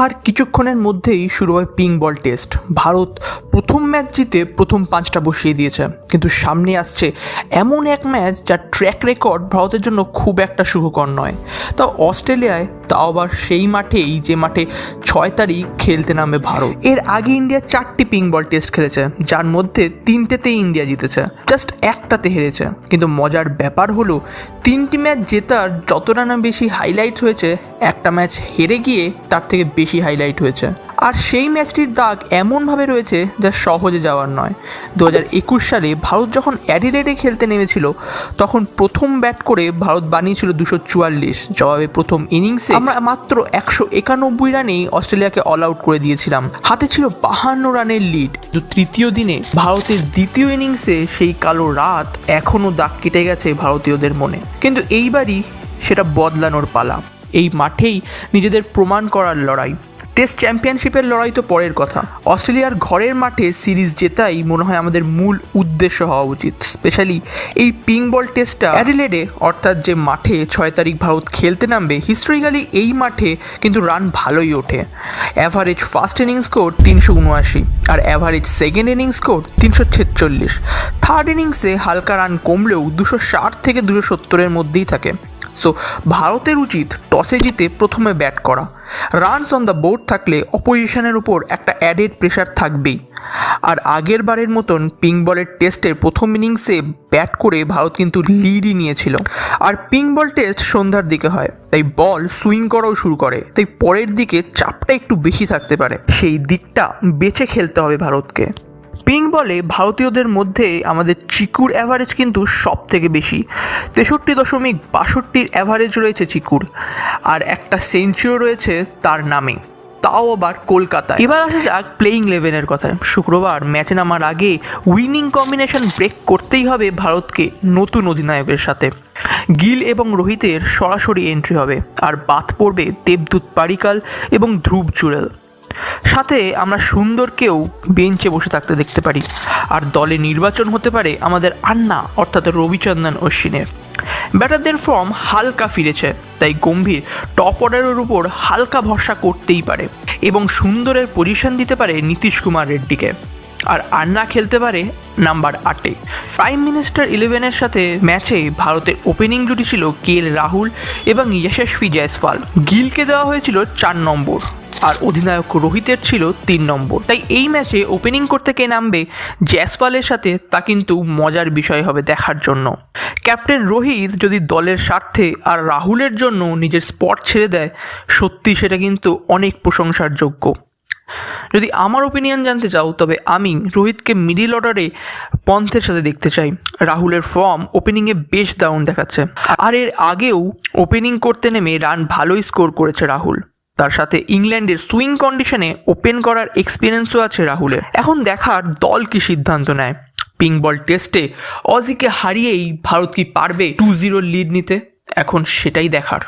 আর কিছুক্ষণের মধ্যেই শুরু হয় পিং বল টেস্ট ভারত প্রথম ম্যাচ জিতে প্রথম পাঁচটা বসিয়ে দিয়েছে। কিন্তু সামনে আসছে এমন এক ম্যাচ যার ট্র্যাক রেকর্ড ভারতের জন্য খুব একটা সুখকর নয়। তাও অস্ট্রেলিয়ায় তাও আবার সেই মাঠেই যে মাঠে ছয় তারিখ খেলতে নামবে ভারত। এর আগে ইন্ডিয়া চারটি পিং বল টেস্ট খেলেছে, যার মধ্যে তিনটেতেই ইন্ডিয়া জিতেছে। জাস্ট একটাতে হেরেছে। কিন্তু মজার ব্যাপার হলো, তিনটি ম্যাচ জেতার যতটা না বেশি হাইলাইট হয়েছে, একটা ম্যাচ হেরে গিয়ে তার থেকে বেশি হাইলাইট হয়েছে। আর সেই ম্যাচটির দাগ এমনভাবে রয়েছে যা সহজে যাওয়ার নয়। দু হাজার একুশ সালে ভারত যখন অ্যাডিলেডে খেলতে নেমেছিল, তখন প্রথম ব্যাট করে ভারত বানিয়েছিল দুশো চুয়াল্লিশ। জবাবে প্রথম ইনিংসে আমরা মাত্র একশো একানব্বই রানেই অস্ট্রেলিয়াকে অল আউট করে দিয়েছিলাম। হাতে ছিল বাহান্ন রানের লিড কিন্তু তৃতীয় দিনে ভারতের দ্বিতীয় ইনিংসে সেই কালো রাত এখনও দাগ কেটে গেছে ভারতীয়দের মনে। কিন্তু এইবারই সেটা বদলানোর পালা। এই মাঠেই নিজেদের প্রমাণ করার লড়াই। টেস্ট চ্যাম্পিয়নশিপের লড়াই তো পরের কথা। অস্ট্রেলিয়ার ঘরের মাঠে সিরিজ জেতাই মনে হয় আমাদের মূল উদ্দেশ্য হওয়া উচিত। স্পেশালি এই পিং বল টেস্টটা অ্যাডিলেডে, অর্থাৎ যে মাঠে ছয় তারিখ ভারত খেলতে নামবে, হিস্টোরিক্যালি এই মাঠে কিন্তু রান ভালোই ওঠে। অ্যাভারেজ ফার্স্ট ইনিংস স্কোর তিনশো উনআশি আর অ্যাভারেজ সেকেন্ড ইনিংস স্কোর তিনশো ছেচল্লিশ। থার্ড ইনিংসে হালকা রান কমলেও দুশো ষাট থেকে দুশো সত্তরের মধ্যেই থাকে। সো ভারতের উচিত টসে জিতে প্রথমে ব্যাট করা। রানস অন দ্য বোর্ড থাকলে অপোজিশনের উপর একটা অ্যাডেড প্রেশার থাকবেই। আর আগের বারের মতন পিং বলের টেস্টের প্রথম ইনিংসে ব্যাট করে ভারত কিন্তু লিডই নিয়েছিল। আর পিং বল টেস্ট সন্ধ্যার দিকে হয়, তাই বল সুইং করাও শুরু করে। তাই পরের দিকে চাপটা একটু বেশি থাকতে পারে। সেই দিকটা বেছে খেলতে হবে ভারতকে। পিং বলে ভারতীয়দের মধ্যে আমাদের চিকুর অ্যাভারেজ কিন্তু সব থেকে বেশি। তেষট্টি দশমিক বাষট্টির অ্যাভারেজ রয়েছে চিকুর। আর একটা সেঞ্চুরি রয়েছে তার নামে। তাও আবার কলকাতা এবার আসা যাক প্লেইং ইলেভেনের কথায়। শুক্রবার ম্যাচে নামার আগে উইনিং কম্বিনেশন ব্রেক করতেই হবে ভারতকে নতুন অধিনায়কের সাথে। গিল এবং রোহিতের সরাসরি এন্ট্রি হবে। আর বাদ পড়বে দেবদূত পারিকাল এবং ধ্রুব জুরেল সাথে আমরা সুন্দরকেও বেঞ্চে বসে থাকতে দেখতে পারি। আর দলে নির্বাচন হতে পারে আমাদের আন্না, অর্থাৎ রবিচন্দন অশ্বিনের। ব্যাটারদের ফর্ম হালকা ফিরেছে, তাই গম্ভীর টপ অর্ডারের উপর হালকা ভরসা করতেই পারে এবং সুন্দরের পজিশন দিতে পারে নীতিশ কুমার রেড্ডিকে। আর আন্না খেলতে পারে নাম্বার আটে। প্রাইম মিনিস্টার ইলেভেনের সাথে ম্যাচে ভারতের ওপেনিং জুটি ছিল কে এল রাহুল এবং যশস্বী জয়সওয়াল। গিলকে দেওয়া হয়েছিল চার নম্বর। আর অধিনায়ক রোহিতের ছিল তিন নম্বর। তাই এই ম্যাচে ওপেনিং করতে কে নামবে জয়সওয়ালের সাথে তা কিন্তু মজার বিষয় হবে দেখার জন্য। ক্যাপ্টেন রোহিত যদি দলের স্বার্থে আর রাহুলের জন্য নিজের স্পট ছেড়ে দেয়, সত্যি সেটা কিন্তু অনেক প্রশংসার যোগ্য। যদি আমার ওপিনিয়ন জানতে চাও, তবে আমি রোহিতকে মিডিল অর্ডারে পন্থের সাথে দেখতে চাই। রাহুলের ফর্ম ওপেনিংয়ে বেশ দারুণ দেখাচ্ছে। আর এর আগেও ওপেনিং করতে নেমে রান ভালোই স্কোর করেছে রাহুল। তার সাথে ইংল্যান্ডের সুইং কন্ডিশনে ওপেন করার এক্সপিরিয়েন্সও আছে রাহুলের। এখন দেখার দল কি সিদ্ধান্ত নেয়? পিং বল টেস্টে অজিকে হারিয়েই ভারত কি পারবে? টু জিরো লিড নিতে? এখন সেটাই দেখার।